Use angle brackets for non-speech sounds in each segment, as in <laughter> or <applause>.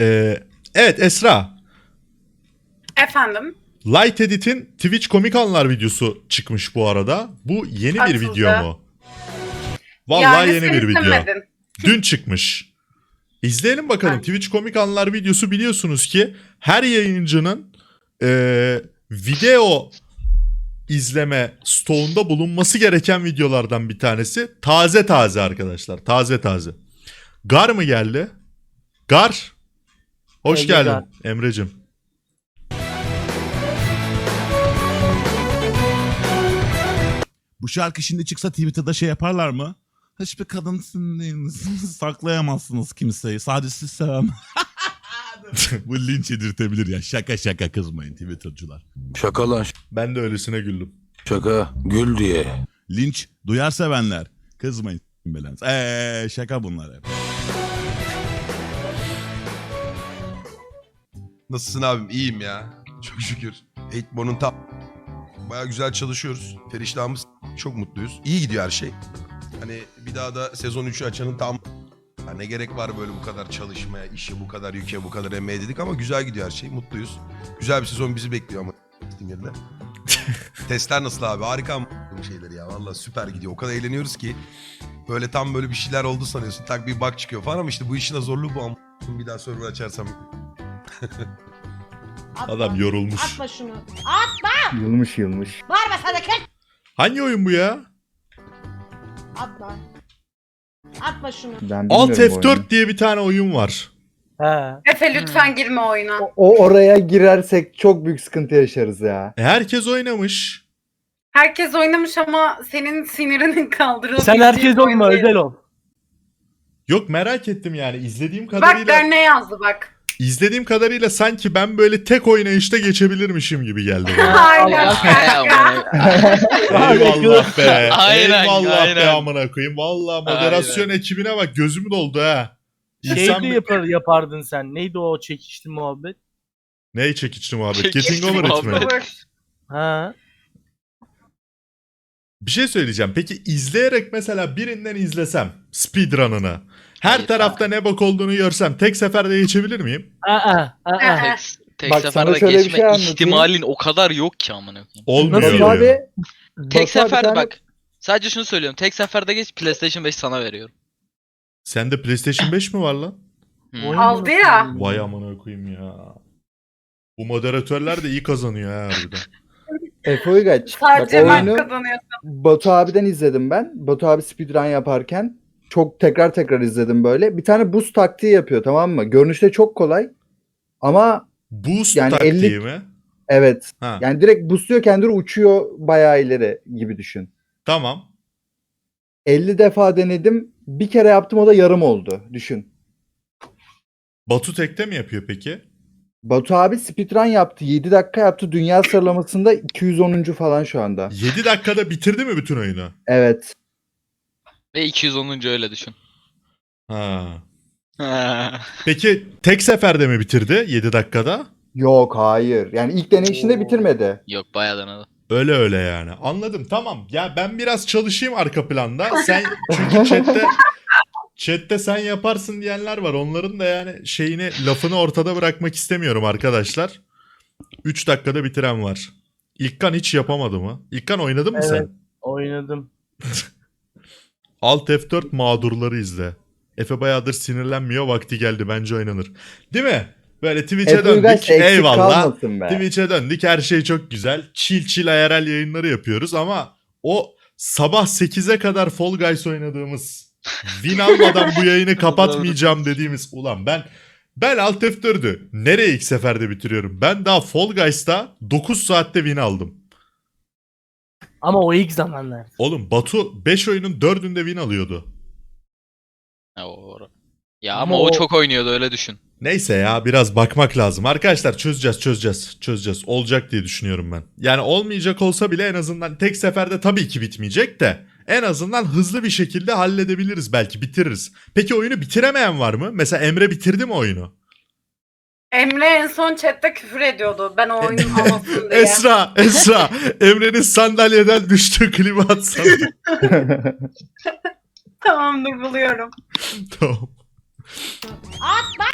Ee, evet Esra. Efendim? Light Edit'in Twitch komik anlar videosu çıkmış bu arada. Bu yeni bir Atıldı. video mu? Vallahi Yani yeni bir video. Dün çıkmış. İzleyelim bakalım. Ha. Twitch komik anlar videosu biliyorsunuz ki her yayıncının eee, video izleme stoğunda bulunması gereken videolardan bir tanesi. Taze taze arkadaşlar. Taze taze. Gar mı geldi? Gar. Hoş Ege geldin. Emre'cim. Bu şarkı şimdi çıksa Twitter'da şey yaparlar mı? Hiçbir kadınsın değil misiniz? <laughs> Saklayamazsınız kimseyi. Sadece siz sevem. <laughs> Bu linç yedirtebilir ya. Şaka şaka kızmayın Twitter'cılar. Şaka lan Ben de öylesine güldüm. şaka. Gül diye. Linç duyar sevenler. Kızmayın. Eee şaka bunlar hep. Nasılsın abim? İyiyim ya. Çok şükür. Eightborn'un tam... Baya güzel çalışıyoruz. Periştahımız çok mutluyuz. İyi gidiyor her şey. Hani bir daha da sezon 3'ü açanın tam... Ya ne gerek var böyle bu kadar çalışmaya, işe bu kadar yüke, bu kadar emeğe dedik ama güzel gidiyor her şey. Mutluyuz. Güzel bir sezon bizi bekliyor ama <laughs> Stinger'de. Testler nasıl abi? Harika mı <laughs> şeyleri ya. Valla süper gidiyor. O kadar eğleniyoruz ki. Böyle tam böyle bir şeyler oldu sanıyorsun. Tak bir bug çıkıyor falan ama işte bu işin de zorluğu bu. ama Bir daha server açarsam Atma. Adam yorulmuş. Atma şunu. Atma. Yılmış yılmış. Bağırma sana kız. Hangi oyun bu ya? Atma. Atma şunu. Ben Alt bilmiyorum F4 oyunu. diye bir tane oyun var. He. Efe lütfen girme oyuna. O, o oraya girersek çok büyük sıkıntı yaşarız ya. E, herkes oynamış. Herkes oynamış ama senin sinirinin <laughs> kaldırıldığı Sen herkes olma özel ol. Yok merak ettim yani izlediğim Bak kadarıyla der ne yazdı bak. İzlediğim kadarıyla sanki ben böyle tek oynayışta geçebilirmişim gibi geldi bana. <laughs> Aynen. <laughs> Eyvallah be. Aynen, Eyvallah be aynen. amına koyayım. Valla moderasyon ekibine bak gözüm doldu ha. Şey İnsan de bir- yapar, yapardın sen. Neydi o çekişli muhabbet? Neyi çekiçli muhabbet? Çekiçli Getting over it mi? muhabbet. Ha. Bir şey söyleyeceğim. Peki izleyerek mesela birinden izlesem speedrun'ını. Her Hayır, tarafta ne bak olduğunu görsem tek seferde geçebilir miyim? Aa, aa. Ee, Tek, tek Bak sana seferde şöyle bir geçme şey anlatayım. ihtimalin o kadar yok ki amına koyayım. Olmuyor. Nasıl abi, Tek seferde tane- bak. Sadece şunu söylüyorum. Tek seferde geç PlayStation 5 sana veriyorum. Sende PlayStation 5 mi var lan? Hmm. Aldı ya. Vay amına koyayım ya. Bu moderatörler de iyi kazanıyor ha harbiden. Efe Uygaç. Sadece Bak ben oyunu kazanıyorsun. Batu abiden izledim ben. Batu abi speedrun yaparken çok tekrar tekrar izledim böyle. Bir tane boost taktiği yapıyor tamam mı? Görünüşte çok kolay. Ama Boost Yani taktiği 50 mi? evet. Ha, Yani direkt boostluyor kendini uçuyor bayağı ileri gibi düşün. tamam. 50 defa denedim. Bir kere yaptım o da yarım oldu. Düşün. Batu tekte mi yapıyor peki? Batu abi speedrun yaptı. 7 dakika yaptı. Dünya sıralamasında 210. falan şu anda. 7 dakikada bitirdi mi bütün oyunu? Evet. Ve 210. öyle düşün. Ha. Peki tek seferde mi bitirdi 7 dakikada? Yok hayır. Yani ilk deneyişinde bitirmedi. Yok bayağı denedim. Öyle öyle yani. Anladım tamam. Ya ben biraz çalışayım arka planda. Sen çünkü chatte chatte sen yaparsın diyenler var. Onların da yani şeyini lafını ortada bırakmak istemiyorum arkadaşlar. 3 dakikada bitiren var. İlkan hiç yapamadı mı? İlkan oynadın mı Evet. sen? Oynadım. <laughs> Alt F4 mağdurları izle. Efe bayağıdır sinirlenmiyor. Vakti geldi. Bence oynanır. Değil mi? Böyle Twitch'e Efe döndük. Eyvallah. Twitch'e döndük. Her şey çok güzel. Chill chill IRL yayınları yapıyoruz ama o sabah 8'e kadar Fall Guys oynadığımız win almadan bu yayını <laughs> kapatmayacağım dediğimiz ulan ben ben Alt F4'ü nereye ilk seferde bitiriyorum? Ben daha Fall Guys'ta 9 saatte win aldım. Ama o ilk zamanlar. Oğlum Batu 5 oyunun 4'ünde win alıyordu. Ya, o- ya Ama ama o o- çok oynuyordu öyle düşün. Neyse ya biraz bakmak lazım. Arkadaşlar çözeceğiz çözeceğiz çözeceğiz. Olacak diye düşünüyorum ben. Yani olmayacak olsa bile en azından tek seferde tabii ki bitmeyecek de en azından hızlı bir şekilde halledebiliriz belki bitiririz. Peki oyunu bitiremeyen var mı? Mesela Emre bitirdi mi oyunu? Emre en son chatte küfür ediyordu. Ben o oyunun <laughs> anasını diye. Esra, Esra, Emre'nin sandalyeden düştüğü klibi atsana. <laughs> Tamamdır buluyorum. tamam. Atma.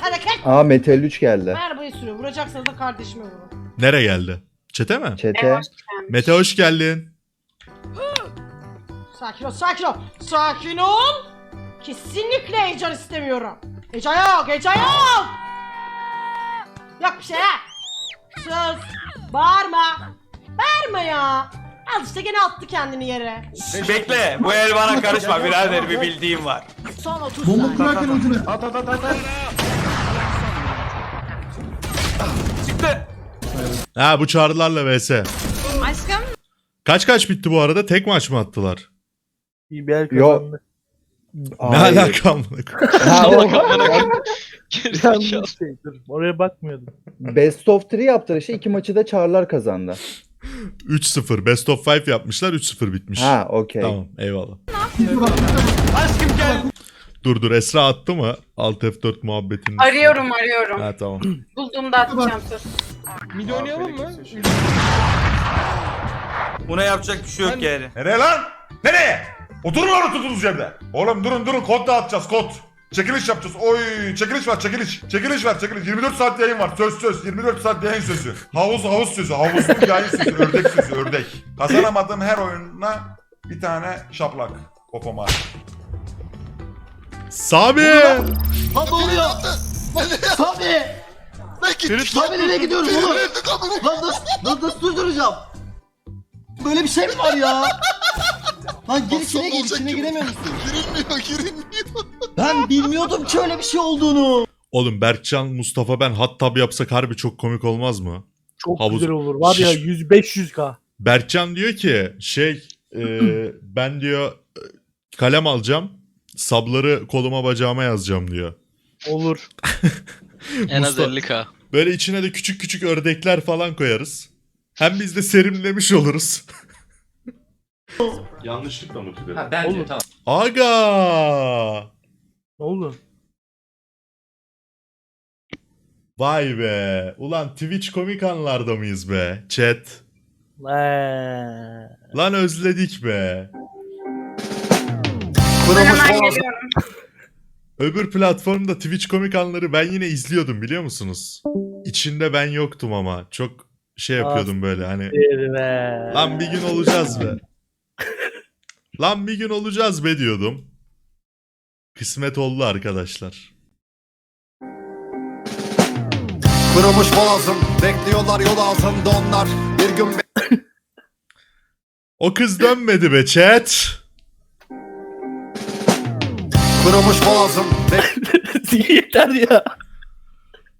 Hareket. Aa Metal 3 geldi. Arabayı sürüyor. Vuracaksanız da kardeşime vurun. Nere geldi? Çete mi? Çete. Mete hoş geldin. Sakin ol, sakin ol. Sakin ol. Kesinlikle heyecan istemiyorum. Heyecan yok, heyecan yok. Yok bir şey ha. Sus. Bağırma. Bağırma ya. Al işte gene attı kendini yere. Bekle. Bu el bana karışma birader bir bildiğim var. Son 30 saniye. At at at at. at. Çıktı. Ha bu çağrılarla vs. Aşkım Kaç kaç bitti bu arada? Tek maç mı attılar? BBL Yo. kazandı. Ne Hayır. alaka amına koyayım? Ha, o, Yanlış şey. Oraya bakmıyordum. best of 3 yaptılar işte. iki maçı da Çağrılar kazandı. 3-0. Best of 5 yapmışlar. 3-0 bitmiş. Ha okey. Tamam eyvallah. Aşkım gel. Dur dur Esra attı mı? Alt F4 muhabbetini. arıyorum arıyorum. Ha tamam. Bulduğumda atacağım sus. Mid oynayalım mı? Buna yapacak bir şey yok yani. Nereye lan? Nereye? Oturun lan oturduğunuz yerde. Oğlum durun durun kod dağıtacağız kod. Çekiliş yapacağız. Oy çekiliş var çekiliş. Çekiliş var çekiliş. 24 saat yayın var. Söz söz. 24 saat yayın sözü. Havuz havuz sözü. Havuzlu yayın sözü. Ördek sözü. Ördek. Kazanamadığım her oyuna bir tane şaplak. Kopama. Sami! Ha ne oluyor? Tabii. Tabii nereye gidiyoruz oğlum? Lan nasıl, nasıl, nasıl durduracağım? Böyle bir şey mi var ya? Lan gir içine gir içine giremiyor <laughs> musun? Girilmiyor girilmiyor. Ben bilmiyordum ki öyle bir şey olduğunu. Oğlum Berkcan, Mustafa ben hot tub yapsak harbi çok komik olmaz mı? Çok Havuz- güzel olur. Var ya Şiş- 100-500k. Berkcan diyor ki şey <clears throat> e, ben diyor e, kalem alacağım. Sabları koluma bacağıma yazacağım diyor. Olur. <laughs> En az Mustafa- 50k. Böyle içine de küçük küçük ördekler falan koyarız. Hem biz de serimlemiş oluruz. <laughs> Yanlışlıkla mı tüdedi? Olur. Aga! Ne oldu? Vay be. Ulan Twitch komik anlarda mıyız be? Chat. Eee. Lan özledik be. <laughs> Öbür platformda Twitch komik anları ben yine izliyordum biliyor musunuz? İçinde ben yoktum ama. Çok şey yapıyordum böyle hani. Bir be. Lan bir gün olacağız be. Lan bir gün olacağız be diyordum. Kısmet oldu arkadaşlar. Kırılmış boğazım. Bekliyorlar yol altında onlar. Bir gün O kız dönmedi be chat. kırılmış boğazım. <laughs> Yeter ya.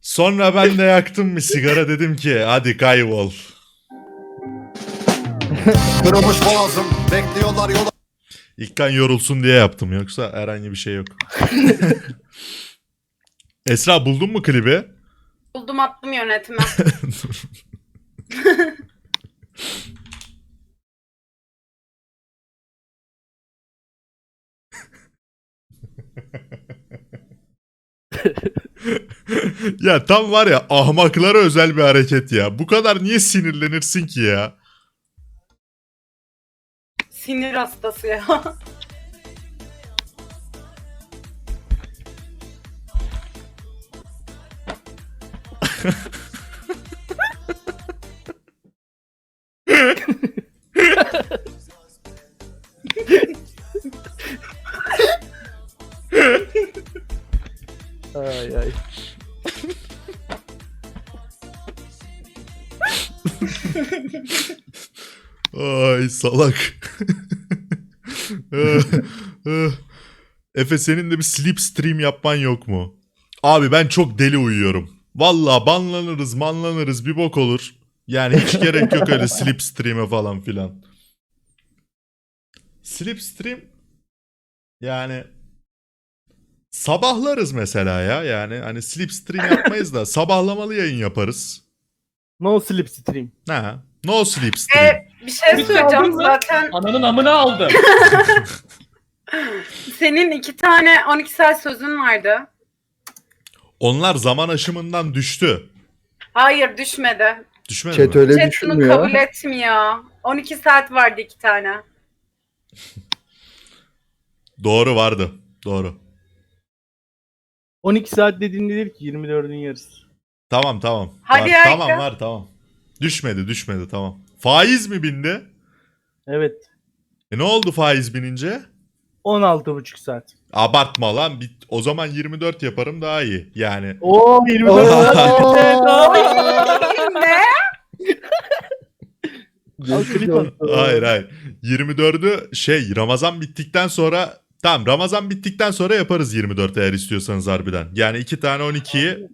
Sonra ben de yaktım bir sigara dedim ki hadi kaybol. Kırılmış boğazım. Bekliyorlar yol İlkan yorulsun diye yaptım yoksa herhangi bir şey yok. <laughs> Esra buldun mu klibi? Buldum attım yönetime. <laughs> ya tam var ya ahmaklara özel bir hareket ya. Bu kadar niye sinirlenirsin ki ya? Sinir hastası ya. <laughs> Ay salak. Efe senin de bir sleep stream yapman yok mu? Abi ben çok deli uyuyorum. Valla banlanırız manlanırız bir bok olur. Yani hiç gerek yok öyle sleep stream'e falan filan. Sleep stream yani sabahlarız mesela ya. Yani hani sleep stream yapmayız da sabahlamalı yayın yaparız. No sleep stream. Ha. No sleep stream. Bir şey söyleyeceğim zaten. Ananın amına aldı. <laughs> Senin iki tane 12 saat sözün vardı. Onlar zaman aşımından düştü. Hayır düşmedi. Düşmedi Chat mi? öyle Chat bunu düşünmüyor. kabul etmiyor. 12 saat vardı iki tane. <laughs> Doğru vardı. Doğru. 12 saat dediğin nedir ki 24'ün yarısı. Tamam tamam. Hadi var, ya, tamam var tamam. Düşmedi düşmedi tamam. Faiz mi bindi? Evet. E ne oldu faiz binince? 16,5 saat. Abartma lan. Bir, o zaman 24 yaparım daha iyi. Yani Oo 24 saat. Evet, aa. ne? <laughs> Hayır hayır. 24'ü şey Ramazan bittikten sonra tamam Ramazan bittikten sonra yaparız 24 eğer istiyorsanız harbiden. Yani iki tane 12'yi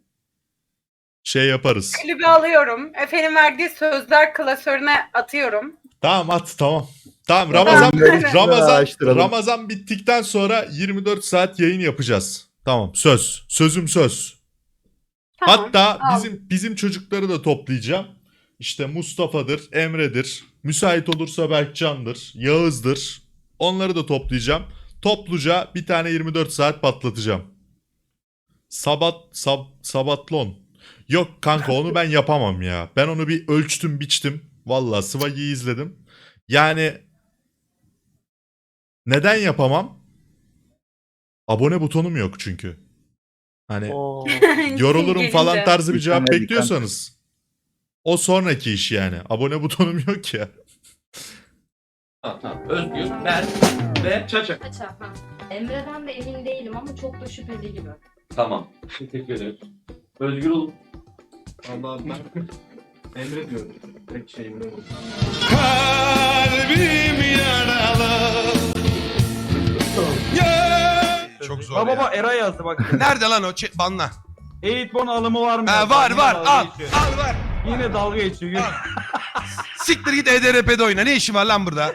şey yaparız. Klibi alıyorum. Efe'nin verdiği sözler klasörüne atıyorum. Tamam at tamam. Tamam Ramazan Tamam. Ramazan. Ramazan bittikten sonra 24 saat yayın yapacağız. Tamam söz. Sözüm söz. Tamam. Hatta al. bizim bizim çocukları da toplayacağım. İşte Mustafa'dır, Emre'dir, müsait olursa Berkcan'dır, Yağız'dır. Onları da toplayacağım. Topluca bir tane 24 saat patlatacağım. Sabat sab, sabatlon. Yok kanka onu ben yapamam ya. Ben onu bir ölçtüm, biçtim. Valla Sıvagi'yi izledim. Yani neden yapamam? Abone butonum yok çünkü. Hani Oo. <laughs> yorulurum falan tarzı bir cevap Mükemmel bekliyorsanız o sonraki iş yani. Abone butonum yok ya. Tamam tamam. Özgür, Berk ve Çaça. Emre'den de emin değilim ama çok da şüpheli gibi. Tamam. Teşekkür ederiz. Özgür ol. Allah ben <laughs> Emre diyorum. Tek şey Emre. Çok zor Baba ya. baba Era yazdı bak. <laughs> Nerede lan o? Ç- banla. Eğitmen alımı var mı? Ha, var var al. Al var. Yine dalga geçiyor. Siktir git EDRP'de oyna. Ne işin var lan burada? <laughs>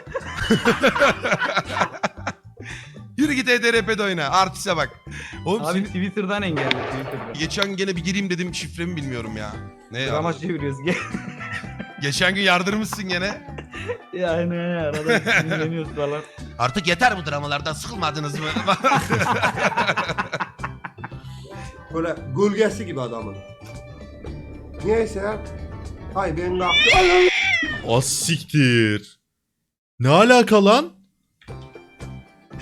Yürü git EDRP'de oyna. Artiste bak. Oğlum Abi senin- Twitter'dan engelli Twitter'dan. geçen gene bir gireyim dedim şifremi bilmiyorum ya. Ne ya? Drama çeviriyoruz. <laughs> Geçen gün yardırmışsın gene. <laughs> yani arada sinirleniyoruz falan. Artık yeter bu dramalardan sıkılmadınız mı? <laughs> Böyle gölgesi gibi adamın. Niyeyse. Hay ben ne Az siktir. Ne alaka lan?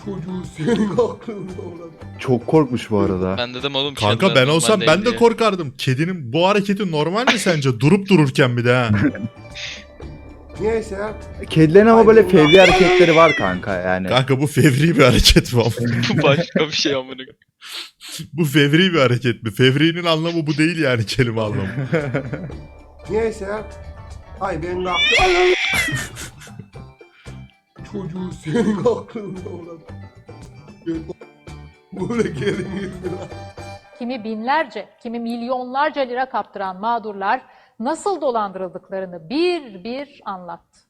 Çocuğu <laughs> senin aklında olan. Çok korkmuş bu arada. Ben dedim oğlum Kanka ben olsam ben de korkardım. Kedinin bu hareketi normal mi sence? <laughs> Durup dururken bir de ha. Niyeyse. Kedilerin ama Ay, böyle fevri hareketleri var kanka yani. Kanka bu fevri bir hareket mi? <laughs> Başka bir şey amına. bu fevri bir hareket mi? Fevrinin anlamı bu değil yani kelime anlamı. Niyeyse. Hay ben ne Çocuğu senin aklında olan. Böyle gelinir mi lan? Kimi binlerce, kimi milyonlarca lira kaptıran mağdurlar nasıl dolandırıldıklarını bir bir anlattı.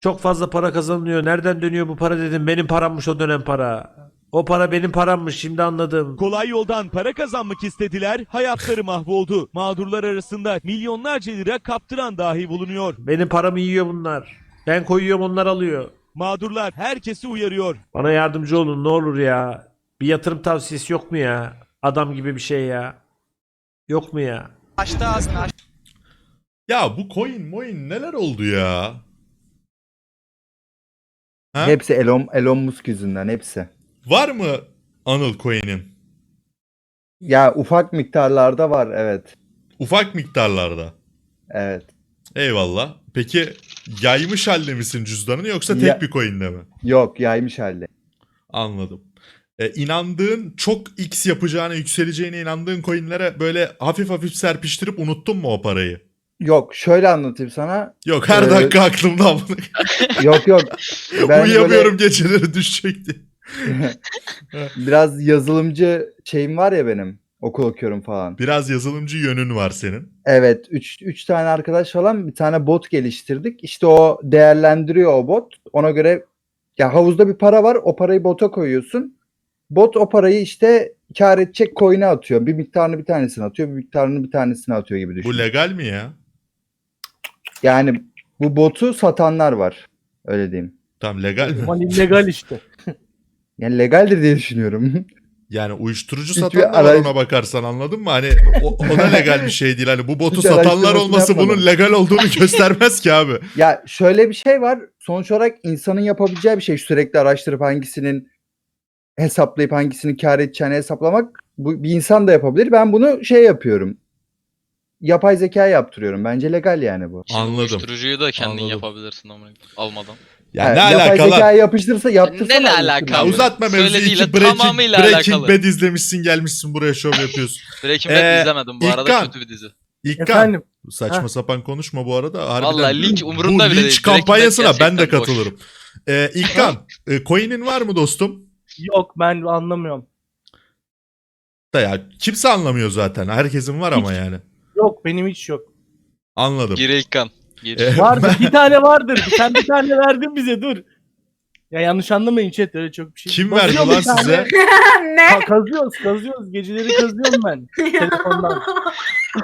Çok fazla para kazanılıyor. Nereden dönüyor bu para dedim. Benim parammış o dönem para. O para benim parammış şimdi anladım. Kolay yoldan para kazanmak istediler, hayatları mahvoldu. Mağdurlar arasında milyonlarca lira kaptıran dahi bulunuyor. Benim paramı yiyor bunlar. Ben koyuyorum onlar alıyor. Mağdurlar herkesi uyarıyor. Bana yardımcı olun ne olur ya. Bir yatırım tavsiyesi yok mu ya? Adam gibi bir şey ya. Yok mu ya? Ya bu coin moin neler oldu ya? Ha? Hepsi Elon, Elon Musk yüzünden hepsi. Var mı Anıl coin'in? Ya ufak miktarlarda var evet. Ufak miktarlarda. Evet. Eyvallah. Peki yaymış halde misin cüzdanını yoksa tek Ya- bir coin'de mi? Yok yaymış halde. Anladım. E, inandığın çok x yapacağına yükseleceğine inandığın coinlere böyle hafif hafif serpiştirip unuttun mu o parayı? Yok şöyle anlatayım sana. Yok her Ee, dakika aklımda amına. <laughs> Yok yok. <laughs> Ben Uyuyamıyorum geceleri düşecekti. böyle <laughs> biraz yazılımcı şeyim var ya benim. Okul okuyorum falan. Biraz yazılımcı yönün var senin. Evet 3 3 tane arkadaş falan bir tane bot geliştirdik. İşte o değerlendiriyor o bot. Ona göre ya havuzda bir para var. O parayı bota koyuyorsun. Bot o parayı işte kar edecek coin'e atıyor. Bir miktarını bir tanesine atıyor, bir miktarını bir tanesine atıyor gibi düşün. Bu legal mi ya? Yani bu botu satanlar var. Öyle diyeyim. Tamam legal mi? Aman illegal işte. <laughs> Yani legaldir diye düşünüyorum. <laughs> Yani uyuşturucu Hiçbir satan da var araç- ona bakarsan anladın mı? Hani o, o da legal bir şey değil. Hani bu botu Hiç satanlar araştırmasını olması bunun yapmadım. legal olduğunu <laughs> göstermez ki abi. ya şöyle bir şey var. Sonuç olarak insanın yapabileceği bir şey sürekli araştırıp hangisinin hesaplayıp hangisini kar edeceğini hesaplamak Bu bir insan da yapabilir. Ben bunu şey yapıyorum. Yapay zeka yaptırıyorum. Bence legal yani bu. Şimdi Anladım. Uyuşturucuyu da kendin Anladım. yapabilirsin ama almadan. Ya Ha, ne yapay alaka lan? zekaya yapıştırsa yaptırsana. Ne uyuşturucu. alaka Ya abi? uzatma mevzuyu. İki Breaking, tamamıyla Breaking alakalı. Bad izlemişsin gelmişsin buraya şov yapıyorsun. <laughs> Breaking Bad Ee, izlemedim bu arada İlkan. kötü bir dizi. İlkan. Efendim. Saçma Heh. sapan konuşma bu arada. Harbiden Vallahi link bu umurumda bile linç değil. Kampanyasına ben de gerçekten boş. katılırım. Ee, İlkan, e, coin'in var mı dostum? Yok ben anlamıyorum. Da ya kimse anlamıyor zaten. Herkesin var ama yani. Yok benim hiç yok. Anladım. Gir İlkan. Gir. Ee, Vardır bir tane vardır. Sen bir tane verdin bize dur. Ya yanlış anlamayın chat öyle çok bir şey. Kim verdi lan bir tane. size? <laughs> ne? Ka- kazıyoruz kazıyoruz. Geceleri kazıyorum ben. <laughs> Telefondan.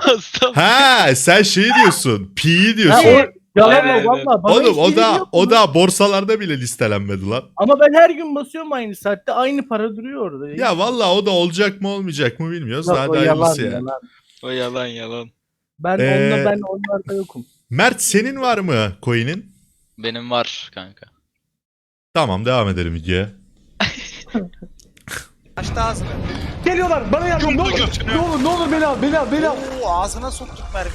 Hasta. Ha sen şey diyorsun. Pi'yi Ha, diyorsun. o, yalan Aynen, o aynen. valla. Bana Oğlum hiç o da yok o da borsalarda bile listelenmedi lan. Ama ben her gün basıyorum aynı saatte. Aynı para duruyor orada. Ya valla o da olacak mı olmayacak mı bilmiyoruz. Yok, Daha o da yalan, hayırlısı yani. yalan. O yalan yalan. Ben Ee, onda ben onlarda yokum. Mert senin var mı coin'in? Benim var kanka. Tamam devam edelim videoya. Geliyorlar bana yardım. Ne olur, ne olur, ne olur beni al, beni al, beni al. Oo ağzına soktuk mermi.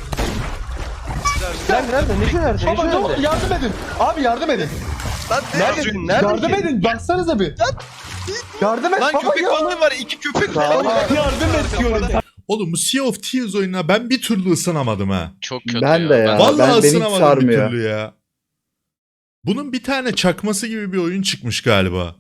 Nerede, nerede, ne nerede? Baba ne olur yardım edin. Abi yardım edin. Lan Nerede? Yardım edin. Baksanıza bir. Yardım et Lan baba köpek ya. balığı var iki köpek yardım et diyorum. Oğlum bu Sea of Thieves oyununa ben bir türlü ısınamadım ha. Çok kötü Ben de ya. Vallahi ben- beni hiç ısınamadım bir sarmıyor. türlü ya. Bunun bir tane çakması gibi bir oyun çıkmış galiba.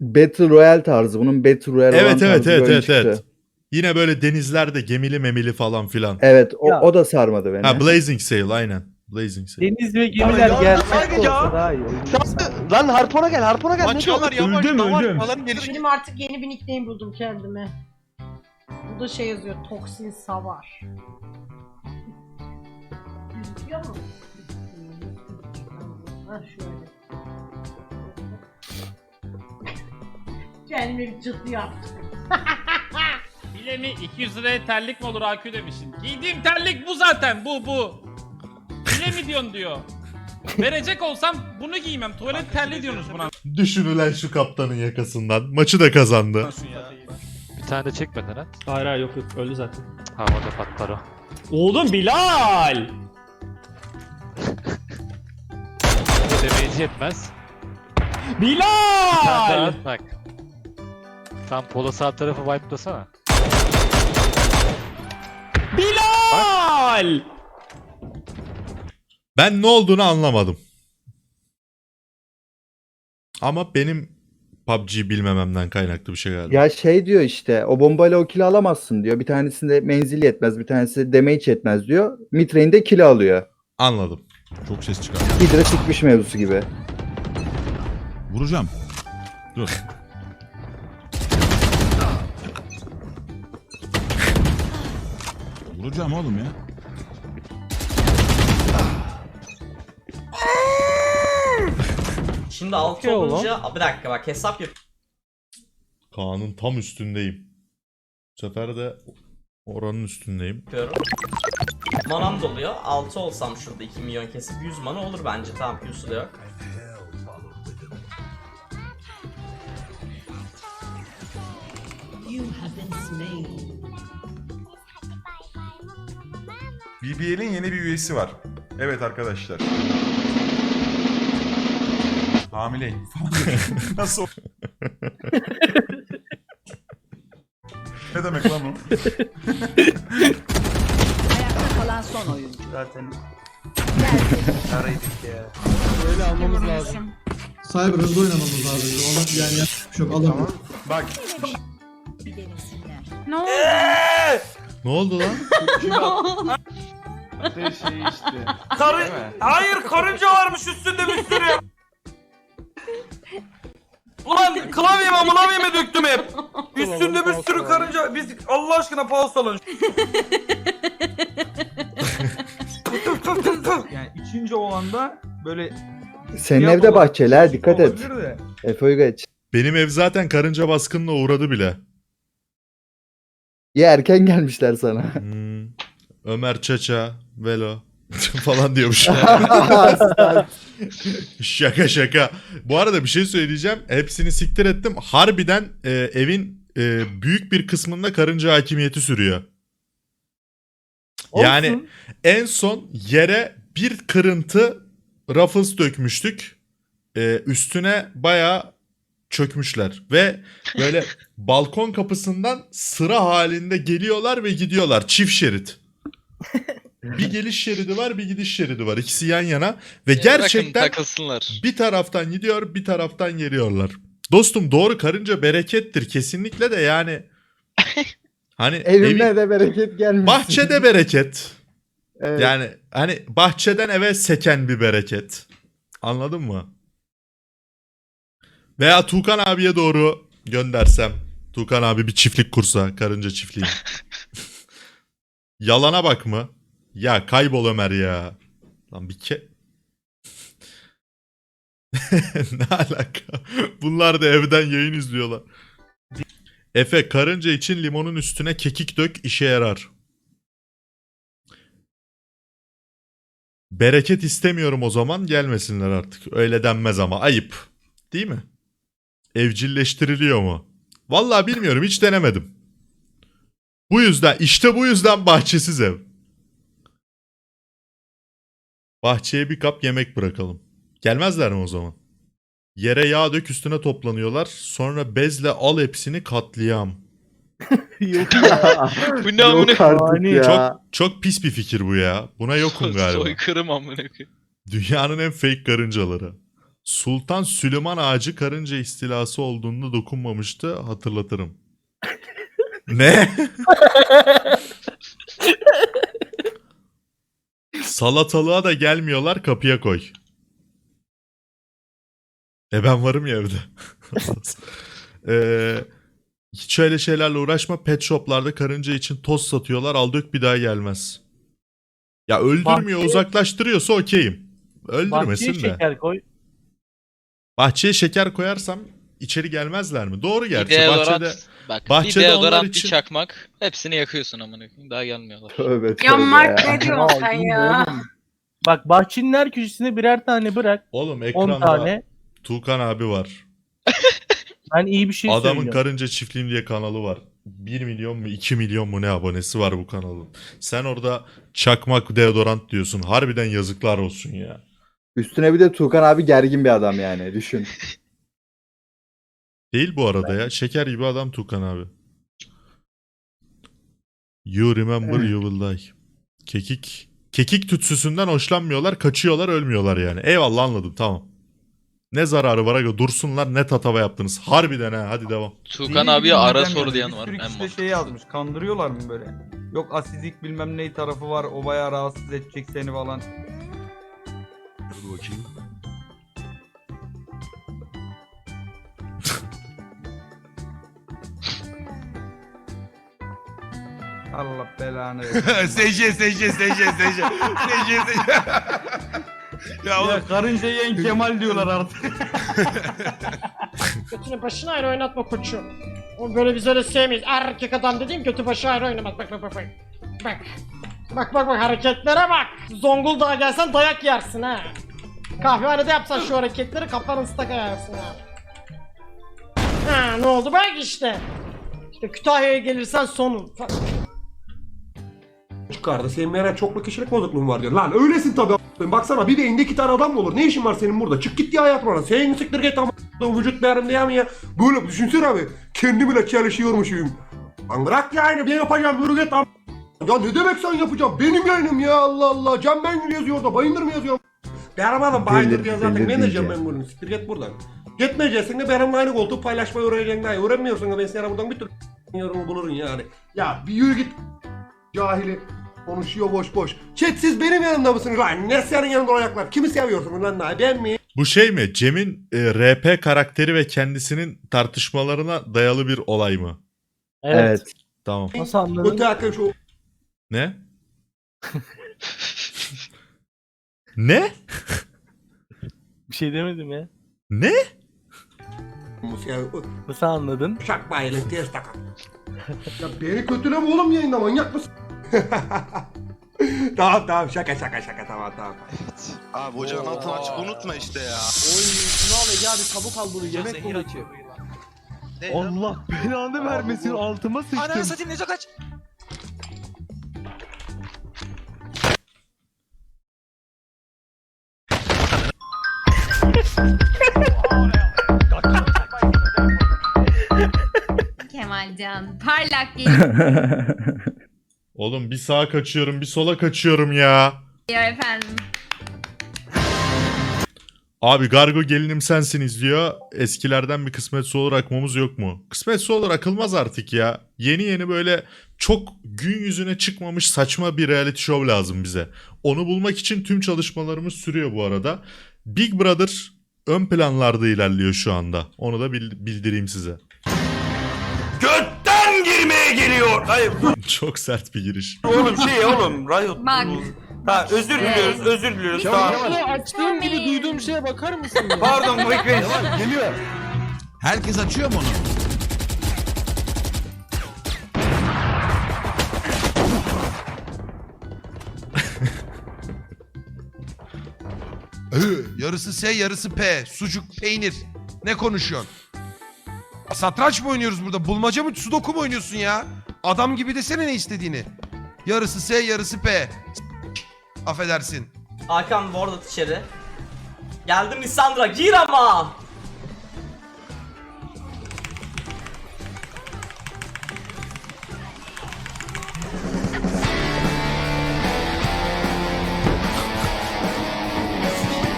Battle Royale tarzı. Bunun Battle Royale Evet, olan evet, tarzı bir evet, oyun evet, çıktı. evet. Yine böyle denizlerde gemili memili falan filan. Evet o, Ya. o da sarmadı beni. Ha Blazing Sail aynen. Blazing Sail. Deniz ve gemiler gerçek ya. olsa daha iyi. Lan harpona gel, harpona gel. Ne Maçıyorlar yavaş. Öldüm, davar öldüm. falan. Benim artık yeni bir nickname buldum kendime. Burada şey yazıyor. Toksin Savar. Gözüküyor mu? Ha şöyle. Kendime bir çıtı yaptım. <laughs> Bile mi 200 liraya terlik mi olur AQ demişsin. Giydiğim terlik bu zaten bu bu. Bile mi diyorsun diyor. Verecek olsam bunu giymem. Tuvalet terliği diyorsunuz buna. Düşünülen şu kaptanın yakasından. Maçı da kazandı. Bir tane de çekmeden ha. Hayır hayır yok yok öldü zaten. Havada patlar o. Oğlum Bilal! Demeyici yetmez. Bilal! bak. Tam polo sağ tarafı wipe'lasana. Bilal! Ben ne olduğunu anlamadım. Ama benim PUBG bilmememden kaynaklı bir şey galiba. Ya şey diyor işte o bombayla o kilo alamazsın diyor. Bir tanesinde menzil yetmez, bir tanesi damage yetmez diyor. Mitrain'de kilo alıyor. Anladım. Çok ses çıkar. Hidra çıkmış mevzusu gibi. Vuracağım. Dur. Vuracağım oğlum ya. Şimdi altı olunca bir dakika bak hesap Kaan'ın tam üstündeyim. Bu sefer de oranın üstündeyim. yapıyorum. Manam doluyor. 6 olsam şurada 2 milyon kesip 100 mana olur bence. Tamam Q'su da yok. BBL'in yeni bir üyesi var. Evet arkadaşlar. Hamileyim falan. <laughs> Nasıl? <laughs> ne demek lan o? Kalan son oyuncu. Zaten. Araydık ya. Böyle almamız lazım. Cyber hızlı oynamamız lazım. Ona yani çok alamam. Bak Ne oldu? Ne oldu lan? <laughs> şey işte. Karı... Hayır karınca varmış üstünde bir sürü. Ulan <laughs> klavyeme mılavyeme döktüm hep. <laughs> Üstünde bir sürü karınca. Biz Allah aşkına pause alın. <laughs> Yani üçüncü olanda böyle Senin Siyah evde olan bahçeler dikkat et. olabilir de. Uygaç. Benim ev zaten karınca baskınına uğradı bile. Ya erken gelmişler sana. Hmm. Ömer Çaça, Velo <laughs> falan diyormuş. <laughs> şaka şaka. Bu arada bir şey söyleyeceğim. Hepsini siktir ettim. Harbiden e, evin e, büyük bir kısmında karınca hakimiyeti sürüyor. Yani Olsun. en son yere bir kırıntı Ruffles dökmüştük. Ee, üstüne bayağı çökmüşler. Ve böyle <laughs> balkon kapısından sıra halinde geliyorlar ve gidiyorlar. Çift şerit. Bir geliş şeridi var bir gidiş şeridi var. İkisi yan yana. Ve Ya bırakın gerçekten takılsınlar. bir taraftan gidiyor bir taraftan geliyorlar. Dostum doğru karınca berekettir kesinlikle de yani. <laughs> Hani Evime evi- de bereket gelmiş. bahçede bereket. Evet. Yani hani bahçeden eve seken bir bereket. Anladın mı? Veya Tuğkan abiye doğru göndersem. Tuğkan abi bir çiftlik kursa. Karınca çiftliği. <laughs> Yalana bak mı? Ya kaybol Ömer ya. Lan bir ke... <laughs> ne alaka? Bunlar da evden yayın izliyorlar. Efe karınca için limonun üstüne kekik dök işe yarar. Bereket istemiyorum o zaman gelmesinler artık. Öyle denmez ama ayıp. Değil mi? Evcilleştiriliyor mu? Vallahi bilmiyorum hiç denemedim. Bu yüzden işte bu yüzden bahçesiz ev. Bahçeye bir kap yemek bırakalım. Gelmezler mi o zaman? Yere yağ dök üstüne toplanıyorlar. Sonra bezle al hepsini katliam. <laughs> Yok ya. Bu ne amına Yok artık ya. Çok çok pis bir fikir bu ya. Buna yokum <laughs> galiba. Soykırım amına koyayım. Dünyanın en fake karıncaları. Sultan Süleyman ağacı karınca istilası olduğunda dokunmamıştı hatırlatırım. <laughs> ne? Salatalığa da gelmiyorlar kapıya koy. E ben varım ya evde. Eee, <laughs> hiç öyle şeylerle uğraşma. Pet shoplarda karınca için toz satıyorlar. Al dök bir daha gelmez. Ya öldürmüyor Bahçeye- uzaklaştırıyorsa okeyim. Öldürmesin Bahçeye de. şeker koy. Bahçeye şeker koyarsam içeri gelmezler mi? Doğru gerçi. Bahçede bak bahçede bir onlar deodorant için- bir çakmak hepsini yakıyorsun amına koyayım. Daha gelmiyorlar. Tövbe tövbe Ya Mark ne diyorsun sen ya? Bak bahçenin her köşesine birer tane bırak. oğlum 10 ekranda tane. Tuğkan abi var. <laughs> Ben iyi bir şey Adamın söylüyorum. Karınca Çiftliğim diye kanalı var. 1 milyon mu 2 milyon mu ne abonesi var bu kanalın. Sen orada çakmak deodorant diyorsun. Harbiden yazıklar olsun ya. Üstüne bir de Tuğkan abi gergin bir adam yani düşün. <laughs> Değil bu arada ya. Şeker gibi adam Tuğkan abi. You remember you will die. Kekik. Kekik tütsüsünden hoşlanmıyorlar. Kaçıyorlar ölmüyorlar yani. Eyvallah anladım tamam. Ne zararı var aga dursunlar ne tatava yaptınız. Harbiden ha hadi devam. Tuğkan abiye ara sor diyen var. En işte şey yazmış. Kandırıyorlar mı böyle? Yok asidik bilmem ne tarafı var. O bayağı rahatsız edecek seni falan. Dur bakayım. Allah belanı SC SC SC SC SC Ya oğlum ya karınca yiyen Kemal diyorlar artık. <laughs> Götünü başına ayrı oynatma koçum. O böyle biz öyle sevmeyiz. Erkek adam dediğim götü başı ayrı oynamaz. Bak bak bak bak. Bak. Bak bak bak hareketlere bak. Zonguldak'a gelsen dayak yersin ha. Kahvehanede yapsan şu hareketleri kafanı ıslak yersin ha. Ha ne oldu bak işte. İşte Kütahya'ya gelirsen sonun. Çıkardı. Senin meğer çoklu kişilik bozukluğun var diyor. Lan öylesin tabii. a**ayım. Baksana bir beyinde iki tane adam mı olur? Ne işin var senin burada? Çık git ya hayat bana. Senin siktir git ama vücut değerim diye mi ya? Böyle düşünsene abi. Kendi bile çalışıyormuşum. Lan bırak yani ben yapacağım yürü git am- Ya ne demek sen yapacağım? Benim yayınım ya Allah Allah. Can Bengül yazıyor orada. Bayındır mı yazıyor? Benim adam Bayındır diye zaten delir ne diyeceğim diyeceğim. ben bunu? Siktir git buradan. Gitmeyeceksin de benimle aynı koltuğu paylaşmayı öğreneceksin daha. Öğrenmiyorsun da ben sana buradan bir türlü <laughs> yorumu bulurum yani. Ya bir yürü git. Cahili konuşuyor boş boş. Chat siz benim yanımda mısınız lan? Ne senin yanında olacaklar? Kimi seviyorsunuz lan daha? Ben mi? Bu şey mi? Cem'in e, RP karakteri ve kendisinin tartışmalarına dayalı bir olay mı? Evet. Evet. Tamam. Nasıl anladın? Öte arkadaş o Ne? ne? Bir şey demedim ya. Ne? Nasıl anladın? Şak bayılın ters takam. ya beni kötüleme oğlum yayında manyak mısın? <laughs> tamam tamam şaka şaka şaka tamam tamam. Abi ocağın altını açıp unutma işte ya. Oy şunu al Ege abi çabuk al bunu yemek bu maçı. Allah belanı vermesin altıma sıçtım. satayım Neco kaç. Kemalcan parlak geliyor <laughs> Oğlum bir sağa kaçıyorum bir sola kaçıyorum ya. efendim. Abi Gargo gelinim sensiniz diyor. Eskilerden bir kısmetse olur akmamız yok mu? Kısmetse olur akılmaz artık ya. Yeni yeni böyle çok gün yüzüne çıkmamış saçma bir reality show lazım bize. Onu bulmak için tüm çalışmalarımız sürüyor bu arada. Big Brother ön planlarda ilerliyor şu anda. Onu da bil- bildireyim size. Geliyor. Hayır Çok sert bir giriş. oğlum şey oğlum Riot. Bak. Ha özür diliyoruz özür diliyoruz. Tamam. açtığım gibi duyduğum şeye bakar mısın ya? Pardon bekleyin. Geliyor. Herkes açıyor mu onu? Hı, yarısı S yarısı P. Sucuk peynir. Ne konuşuyorsun? Satranç mı oynuyoruz burada? Bulmaca mı sudoku mu oynuyorsun ya? Adam gibi desene ne istediğini. Yarısı S yarısı P. Affedersin. Hakan bu arada içeri. Geldim Lissandra gir ama.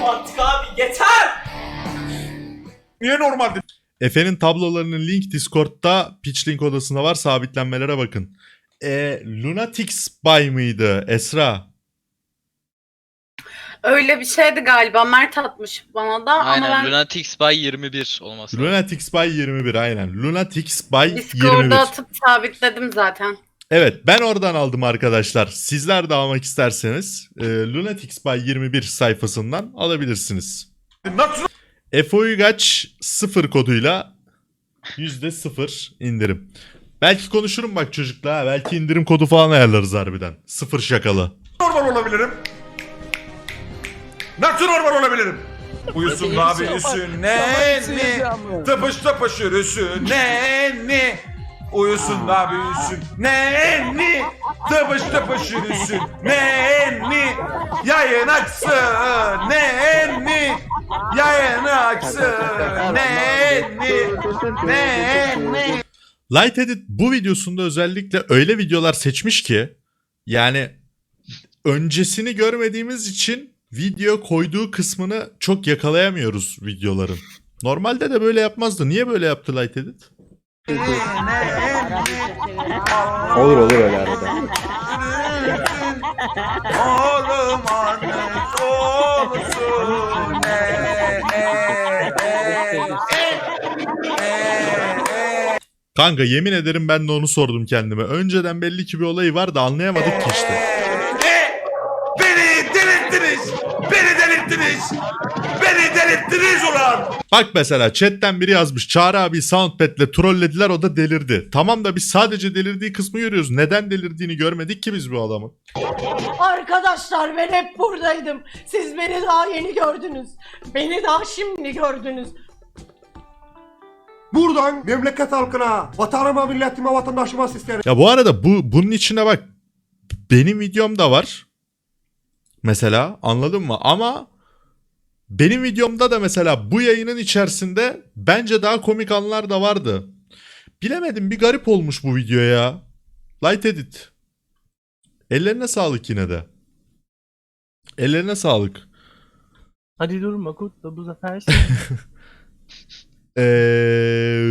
Artık abi yeter. Niye normalde Efe'nin tablolarının link Discord'da Pitchlink odasında var. Sabitlenmelere bakın. E, Lunatics by mıydı Esra? Öyle bir şeydi galiba. Mert atmış bana da ama Aynen ben Lunatics by 21 olması. lazım. Lunatics by 21 aynen. Lunatics by 21. Discord'da atıp sabitledim zaten. Evet ben oradan aldım arkadaşlar. Sizler de almak isterseniz e, Lunatics by 21 sayfasından alabilirsiniz. Nasıl? Efe Uygaç 0 koduyla %0 indirim. Belki konuşurum bak çocukla. Belki indirim kodu falan ayarlarız harbiden. Sıfır şakalı. normal olabilirim? Nasıl normal olabilirim? Uyusun da abi üsün nenni Tıpış tıpış yürüsün nenni Uyusun da abi üsün nenni Tıpış tıpış yürüsün nenni Yayın açsın nenni Yayın açsın nenni Nenni Light Edit bu videosunda özellikle öyle videolar seçmiş ki yani öncesini görmediğimiz için video koyduğu kısmını çok yakalayamıyoruz videoların. Normalde de böyle yapmazdı. Niye böyle yaptı Light Edit? Olur olur öyle arada. Oğlum anne olsun Kanka yemin ederim ben de onu sordum kendime. Önceden belli ki bir olayı var da anlayamadık ki işte. Beni delirttiniz! Beni delirttiniz! Beni delirttiniz ulan! Bak mesela chatten biri yazmış. Çağrı abi soundpad'le trollediler o da delirdi. Tamam da biz sadece delirdiği kısmı görüyoruz. Neden delirdiğini görmedik ki biz bu adamın. Arkadaşlar ben hep buradaydım. Siz beni daha yeni gördünüz. Beni daha şimdi gördünüz. Buradan memleket halkına, vatanıma, milletime, vatandaşıma seslerim. Ya bu arada bu bunun içine bak benim videom da var. Mesela anladın mı? Ama benim videomda da mesela bu yayının içerisinde bence daha komik anlar da vardı. Bilemedim bir garip olmuş bu video ya. Light edit. Ellerine sağlık yine de. Ellerine sağlık. Hadi durma kutla bu sefer. <laughs> Eee